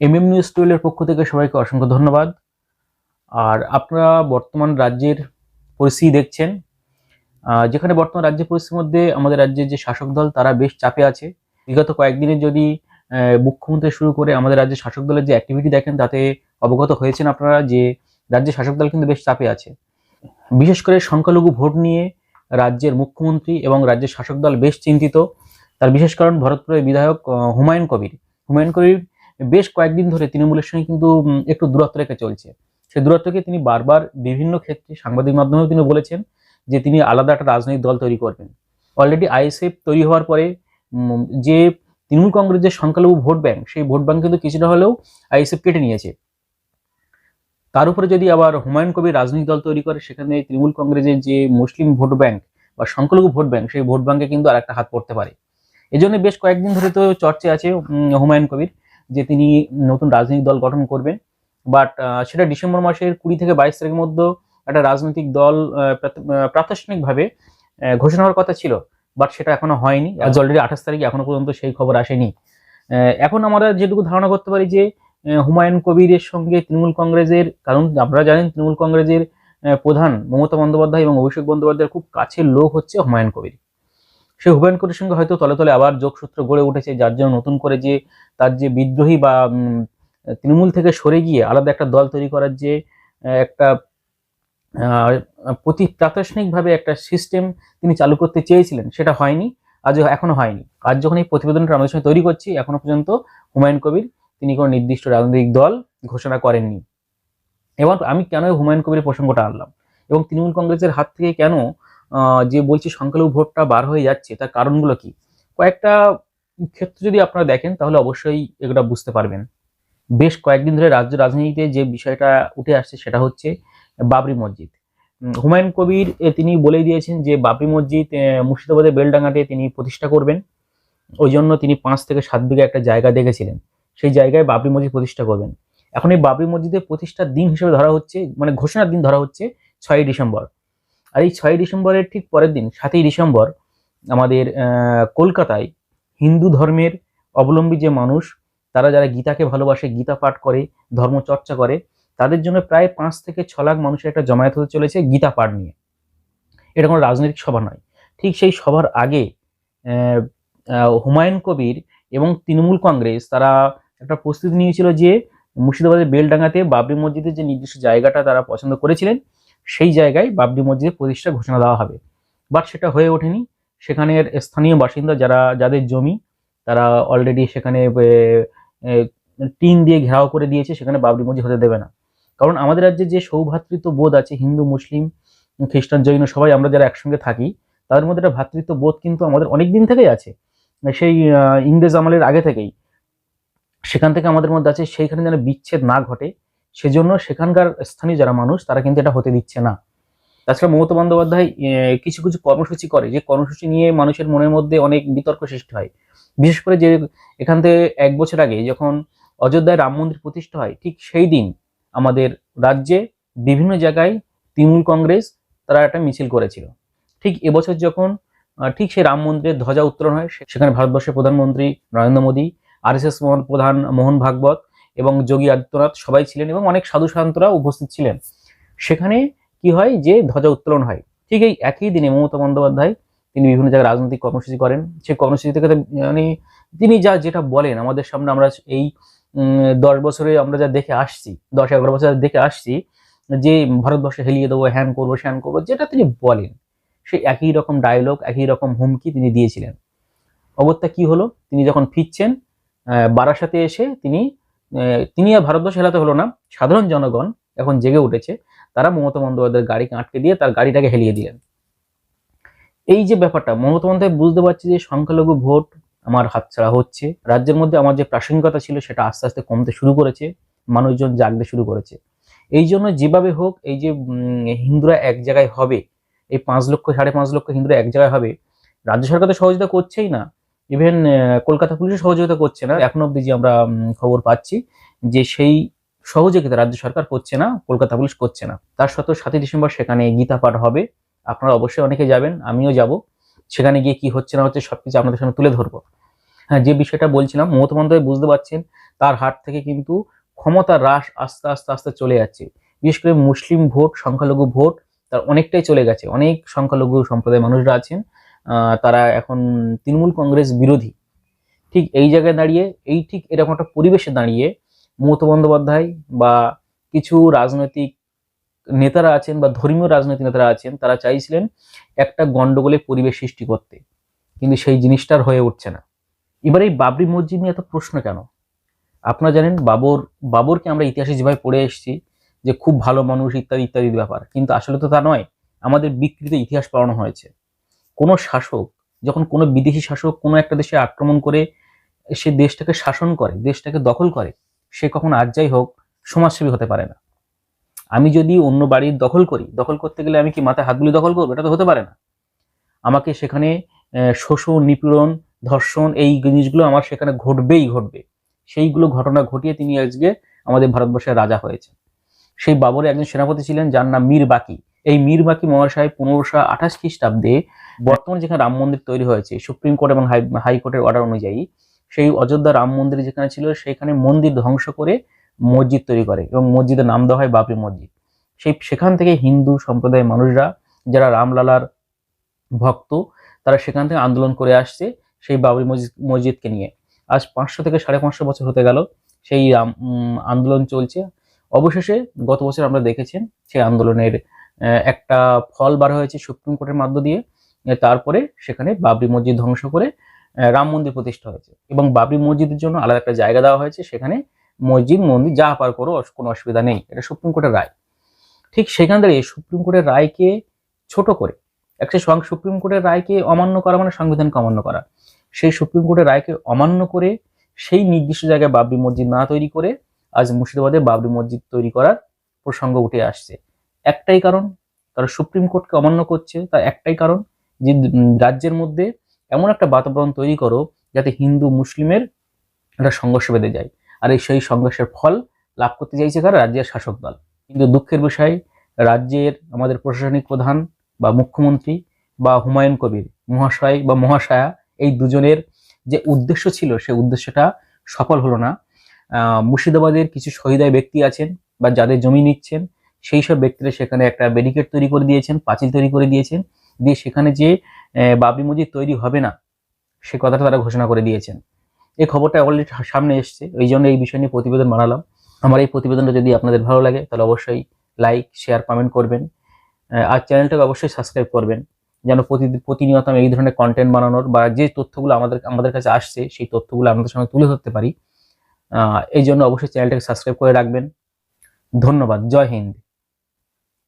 MM news টুয়েলের পক্ষ থেকে সবাইকে অসংখ্য ধন্যবাদ। আর আপনারা বর্তমান রাজ্যের পরিস্থিতি দেখছেন। যেখানে বর্তমান রাজ্যের পরিস্থিতির মধ্যে আমাদের রাজ্যের যে শাসক দল, তারা বেশ চাপে আছে। বিগত কয়েকদিনে যদি মুখ্যমন্ত্রী শুরু করে আমাদের রাজ্যের শাসক দলের যে অ্যাক্টিভিটি দেখেন, তাতে অবগত হয়েছেন আপনারা যে রাজ্যের শাসক দল কিন্তু বেশ চাপে আছে। বিশেষ করে সংখ্যালঘু ভোট নিয়ে রাজ্যের মুখ্যমন্ত্রী এবং রাজ্যের শাসক দল বেশ চিন্তিত। তার বিশেষ কারণ, ভরতপুরের বিধায়ক হুমায়ুন কবির। হুমায়ুন কবির বেশ কয়েকদিন ধরে তৃণমূলের সঙ্গে কিন্তু একটু দূরত্ব রেখে চলছে। সেই দূরত্বকে তিনি বারবার বিভিন্ন ক্ষেত্রে সাংবাদিক মাধ্যমেও তিনি বলেছেন যে তিনি আলাদা একটা রাজনৈতিক দল তৈরি করবেন। অলরেডি আইএসএফ তৈরি হওয়ার পরে যে তৃণমূল কংগ্রেস যে সংখ্যালঘু ভোট ব্যাংক, সেই ভোট ব্যাংক কিন্তু কিছুটা হলেও আইএসএফ কেটে নিয়েছে। তার উপরে যদি আবার হুমায়ুন কবির রাজনৈতিক দল তৈরি করে, সেখানে তৃণমূল কংগ্রেসের যে মুসলিম ভোট ব্যাংক বা সংখ্যালঘু ভোট ব্যাংক, সেই ভোট ব্যাংকে কিন্তু আর একটা হাত পড়তে পারে। এই জন্য বেশ কয়েকদিন ধরে তো চর্চা আছে হুমায়ুন কবির। যে তিনি নতুন রাজনৈতিক দল গঠন করবেন। বাট সেটা ডিসেম্বর মাসের কুড়ি থেকে বাইশ তারিখের মধ্যে একটা রাজনৈতিক দল প্রাতিষ্ঠানিকভাবে ঘোষণা হওয়ার কথা ছিল। বাট সেটা এখনও হয়নি। আজ অলরেডি আঠাশ তারিখে এখনও পর্যন্ত সেই খবর আসেনি। এখন আমরা যেটুকু ধারণা করতে পারি যে হুমায়ুন কবিরের সঙ্গে তৃণমূল কংগ্রেসের কারণ আপনারা জানেন তৃণমূল কংগ্রেসের প্রধান মমতা বন্দ্যোপাধ্যায় এবং অভিষেক বন্দ্যোপাধ্যায়ের খুব কাছের লোক হচ্ছে হুমায়ুন কবির। সেই হুমায়ুন কবিরের সঙ্গে হয়তো তলে তলে আবার যোগসূত্র গড়ে উঠেছে, যার জন্য নতুন করে যে তার যে বিদ্রোহী বা তৃণমূল থেকে সরে গিয়ে আলাদা একটা দল তৈরি করার যে একটা প্রতি প্রাতিষ্ঠানিকভাবে একটা সিস্টেম তিনি চালু করতে চেয়েছিলেন, সেটা হয়নি আজ এখনও হয়নি। আজ যখন এই প্রতিবেদনটা আমাদের সঙ্গে তৈরি করছি, এখনও পর্যন্ত হুমায়ুন কবির তিনি কোনো নির্দিষ্ট রাজনৈতিক দল ঘোষণা করেননি। এবার আমি কেন হুমায়ুন কবিরের প্রসঙ্গটা আনলাম? এবং তৃণমূল কংগ্রেসের হাত থেকে কেন যে বলছি সংখ্যালঘু ভোটটা বার হয়ে যাচ্ছে, তার কারণগুলো কি? কয়েকটা ক্ষেত্র যদি আপনারা দেখেন, তাহলে অবশ্যই এগুলো বুঝতে পারবেন। বেশ কয়েকদিন ধরে রাজ্য রাজনীতিতে যে বিষয়টা উঠে আসছে সেটা হচ্ছে বাবরি মসজিদ। হুমায়ুন কবির তিনি বলেই দিয়েছেন যে বাবরি মসজিদ মুর্শিদাবাদের বেলডাঙ্গাতে তিনি প্রতিষ্ঠা করবেন। ওই জন্য তিনি পাঁচ থেকে সাত বিঘা একটা জায়গা দেখেছিলেন। সেই জায়গায় বাবরি মসজিদ প্রতিষ্ঠা করবেন। এখন এই বাবরি মসজিদের প্রতিষ্ঠার দিন হিসেবে ধরা হচ্ছে মানে ঘোষণার দিন ধরা হচ্ছে ছয়ই ডিসেম্বর। আর এই ছয়ই ডিসেম্বরের ঠিক পরের দিন, সাতই ডিসেম্বর, আমাদের কলকাতায় হিন্দু ধর্মের অবলম্বী যে মানুষ, তারা যারা গীতাকে ভালোবাসে, গীতা পাঠ করে ধর্ম চর্চা করে, তাদের জন্য প্রায় পাঁচ থেকে ছ লাখ মানুষের একটা জমায়েত হতে চলেছে গীতা পাঠ নিয়ে। এটা কোনো রাজনৈতিক সভা নয়। ঠিক সেই সভার আগে হুমায়ুন কবির এবং তৃণমূল কংগ্রেস, তারা একটা প্রস্তুতি নিয়েছিল যে মুর্শিদাবাদের বেলডাঙ্গাতে বাবরি মসজিদের যে নির্দিষ্ট জায়গাটা তারা পছন্দ করেছিলেন সেই জায়গায় বাবরি মসজিদের প্রতিষ্ঠা ঘোষণা দেওয়া হবে। বাট সেটা হয়ে ওঠেনি। সেখানের স্থানীয় বাসিন্দা যারা, যাদের জমি, তারা অলরেডি সেখানে টিন দিয়ে ঘেরাও করে দিয়েছে, সেখানে বাবরি মসজিদ হতে দেবে না। কারণ আমাদের রাজ্যে যে সৌভ্রাতৃত্ব বোধ আছে, হিন্দু, মুসলিম, খ্রিস্টান, জৈন, সবাই আমরা যারা একসঙ্গে থাকি, তাদের মধ্যে একটা ভ্রাতৃত্ব বোধ কিন্তু আমাদের অনেক দিন থেকেই আছে। সেই ইংরেজ আমলের আগে থেকেই। সেখান থেকে আমাদের মধ্যে আছে, সেইখানে যেন বিচ্ছেদ না ঘটে সেজন্য সেখানকার স্থানীয় যারা মানুষ, তারা কিন্তু এটা হতে দিচ্ছে না। তাছাড়া মমতা বন্দ্যোপাধ্যায় কিছু কিছু কর্মসূচি করে, যে কর্মসূচি নিয়ে মানুষের মনের মধ্যে অনেক বিতর্ক সৃষ্টি হয়। বিশেষ করে যে এখান থেকে এক বছর আগে যখন অযোধ্যায় রাম মন্দির প্রতিষ্ঠা হয়, ঠিক সেই দিন আমাদের রাজ্যে বিভিন্ন জায়গায় তৃণমূল কংগ্রেস তারা একটা মিছিল করেছিল। ঠিক এবছর যখন ঠিক সেই রাম মন্দিরের ধ্বজা উত্তোলন হয় সেখানে ভারতবর্ষের প্রধানমন্ত্রী নরেন্দ্র মোদী, আর আরএসএস প্রধান মোহন ভাগবত এবং যোগী আদিত্যনাথ সবাই ছিলেন এবং অনেক সাধু সান্তরা উপস্থিত ছিলেন। সেখানে কি হয় যে ধ্বজা উত্তোলন হয়। ঠিক এই একই দিনে মমতা বন্দ্যোপাধ্যায় তিনি বিভিন্ন জায়গায় রাজনৈতিক কর্মসূচি করেন। সেই কর্মসূচি থেকে মানে তিনি যা যেটা বলেন, আমাদের সামনে আমরা এই দশ বছরে আমরা যা দেখে আসছি, দশ এগারো বছর দেখে আসছি, যে ভারতবর্ষে হেলিয়ে দেবো, হ্যান করব স্যান করব, যেটা তিনি বলেন, সেই একই রকম ডায়লগ একই রকম হুমকি তিনি দিয়েছিলেন। অগত্যা কি হলো? তিনি যখন ফিরছেন বারাসাতে এসে তিনি তিনি আর ভারতবর্ষ হেলাতে হলো না। সাধারণ জনগণ এখন জেগে উঠেছে। তারা মমতা বন্দ্যোপাধ্যায়ের গাড়িকে আটকে দিয়ে তার গাড়িটাকে হেলিয়ে দিলেন। এই যে ব্যাপারটা, মমতা বন্দ্যোপাধ্যায় বুঝতে পারছে যে সংখ্যালঘু ভোট আমার হাতছাড়া হচ্ছে। রাজ্যের মধ্যে আমার যে প্রাসঙ্গিকতা ছিল, সেটা আস্তে আস্তে কমতে শুরু করেছে। মানুষজন জাগতে শুরু করেছে। এই জন্য যেভাবে হোক, এই যে হিন্দুরা এক জায়গায় হবে, এই পাঁচ লক্ষ, সাড়ে পাঁচ লক্ষ হিন্দুরা এক জায়গায় হবে, রাজ্য সরকার তো সহযোগিতা করছেই না। ইভেন কলকাতা পুলিশও সহযোগিতা করছে না। এখন অব্দি যে আমরা খবর পাচ্ছি যে সেই সহযোগিতা রাজ্য সরকার করছে না, কলকাতা পুলিশ করছে না। তার সত্ত্বেও সাতই ডিসেম্বর সেখানে গীতা পাঠ হবে। আপনারা অবশ্যই অনেকে যাবেন, আমিও যাব। সেখানে গিয়ে কি হচ্ছে না হচ্ছে সবকিছু আপনাদের সামনে তুলে ধরবো। হ্যাঁ যে বিষয়টা বলছিলাম, মমতা বুঝতে পারছেন, তার হাত থেকে কিন্তু ক্ষমতা হ্রাস আস্তে আস্তে আস্তে চলে যাচ্ছে। বিশেষ করে মুসলিম ভোট, সংখ্যালঘু ভোট, তার অনেকটাই চলে গেছে। অনেক সংখ্যালঘু সম্প্রদায়ের মানুষরা আছেন। তারা এখন তৃণমূল কংগ্রেস বিরোধী। ঠিক এই জায়গায় দাঁড়িয়ে, এই ঠিক এরকম একটা পরিবেশে দাঁড়িয়ে মমতা বন্দ্যোপাধ্যায় বা কিছু রাজনৈতিক নেতারা আছেন বা ধর্মীয় রাজনৈতিক নেতারা আছেন, তারা চাইছিলেন একটা গন্ডগোলের পরিবেশ সৃষ্টি করতে। কিন্তু সেই জিনিসটার হয়ে উঠছে না। এবার এই বাবরি মসজিদ নিয়ে এত প্রশ্ন কেন? আপনারা জানেন বাবর, বাবরকে আমরা ইতিহাসে যেভাবে পড়ে এসেছি যে খুব ভালো মানুষ ইত্যাদি ইত্যাদি ব্যাপার। কিন্তু আসলে তো তা নয়। আমাদের বিকৃত ইতিহাস পড়ানো হয়েছে। কোনো শাসক, যখন কোনো বিদেশি শাসক কোনো একটা দেশে আক্রমণ করে সে দেশটাকে শাসন করে, দেশটাকে দখল করে, সে কখন আজ যাই হোক সমাজসেবী হতে পারে না। আমি যদি অন্য বাড়ির দখল করি, দখল করতে গেলে আমি কি মাথায় হাতগুলি দখল করব? এটা তো হতে পারে না। আমাকে সেখানে শোষণ, নিপীড়ন, ধর্ষণ এই জিনিসগুলো আমার সেখানে ঘটবেই ঘটবে। সেইগুলো ঘটনা ঘটিয়ে তিনি আজকে আমাদের ভারতবর্ষের রাজা হয়েছে সেই বাবরে একজন সেনাপতি ছিলেন, যার নাম মীর বাকি এই মীর বাকি মহাশয় পনেরোশো আঠাশ খ্রিস্টাব্দে বর্তমানে যেখানে রাম মন্দির তৈরি হয়েছে, সুপ্রিম কোর্ট এবং হাই হাইকোর্টের অর্ডার অনুযায়ী, সেই অযোধ্যা রাম মন্দির যেখানে ছিল, সেখানে মন্দির ধ্বংস করে মসজিদ তৈরি করে এবং মসজিদের নাম দেওয়া হয় বাবরি মসজিদ। সেই সেখান থেকে হিন্দু সম্প্রদায়ের মানুষরা, যারা রামলালার ভক্ত, তারা সেখান থেকে আন্দোলন করে আসছে সেই বাবরি মসজিদ মসজিদকে নিয়ে। আজ পাঁচশো থেকে সাড়ে পাঁচশো বছর হতে গেল, সেই আন্দোলন চলছে। অবশেষে গত বছর আমরা দেখেছেন সেই আন্দোলনের একটা ফল বার হয়েছে সুপ্রিম কোর্টের মাধ্য দিয়ে তারপরে সেখানে বাবরি মসজিদ ধ্বংস করে রাম মন্দির প্রতিষ্ঠা হয়েছে। এবং বাবরি মসজিদের জন্য আলাদা একটা জায়গা দেওয়া হয়েছে, সেখানে মসজিদ, মন্দির, যা পার করো কোনো অসুবিধা নেই। এটা সুপ্রিম কোর্টের রায়। ঠিক সেখান থেকে সুপ্রিম কোর্টের রায়কে ছোট করে, একটা সুপ্রিম কোর্টের রায়কে অমান্য করা মানে সংবিধানকে অমান্য করা। সেই সুপ্রিম কোর্টের রায়কে অমান্য করে সেই নির্দিষ্ট জায়গায় বাবরি মসজিদ না তৈরি করে আজ মুর্শিদাবাদে বাবরি মসজিদ তৈরি করার প্রসঙ্গ উঠে আসছে। একটাই কারণ, তারা সুপ্রিম কোর্টকে অমান্য করছে তার একটাই কারণ যে রাজ্যের মধ্যে এমন একটা বাতাবরণ তৈরি করো যাতে হিন্দু মুসলিমের একটা সংঘর্ষ বেঁধে যায়। আর এই সেই সংঘর্ষের ফল লাভ করতে চাইছে কারা? রাজ্যের শাসক দল। কিন্তু দুঃখের বিষয়, রাজ্যের আমাদের প্রশাসনিক প্রধান বা মুখ্যমন্ত্রী বা হুমায়ুন কবির, মহাশয় বা মহাশয়া, এই দুজনের যে উদ্দেশ্য ছিল সেই উদ্দেশ্যটা সফল হলো না। মুর্শিদাবাদের কিছু শহীদায় ব্যক্তি আছেন বা যাদের জমি নিচ্ছেন সেই সব ব্যক্তিরা সেখানে একটা ব্যারিকেড তৈরি করে দিয়েছেন, পাঁচিল তৈরি করে দিয়েছেন। দিয়ে সেখানে যে বাবরি মসজিদ তৈরি হবে না, সে কথাটা তারা ঘোষণা করে দিয়েছেন। এই খবরটা অলরেডি সামনে এসছে ওই জন্য এই বিষয় নিয়ে প্রতিবেদন বানালাম। আমার এই প্রতিবেদনটা যদি আপনাদের ভালো লাগে, তাহলে অবশ্যই লাইক শেয়ার কমেন্ট করবেন। আর চ্যানেলটাকে অবশ্যই সাবস্ক্রাইব করবেন, যেন প্রতিদিন প্রতিনিয়ত আমি এই ধরনের কন্টেন্ট বানানোর বা যে তথ্যগুলো আমাদের আমাদের কাছে আসছে, সেই তথ্যগুলো আপনাদের সঙ্গে তুলে ধরতে পারি। এই জন্য অবশ্যই চ্যানেলটাকে সাবস্ক্রাইব করে রাখবেন। ধন্যবাদ, জয় হিন্দ।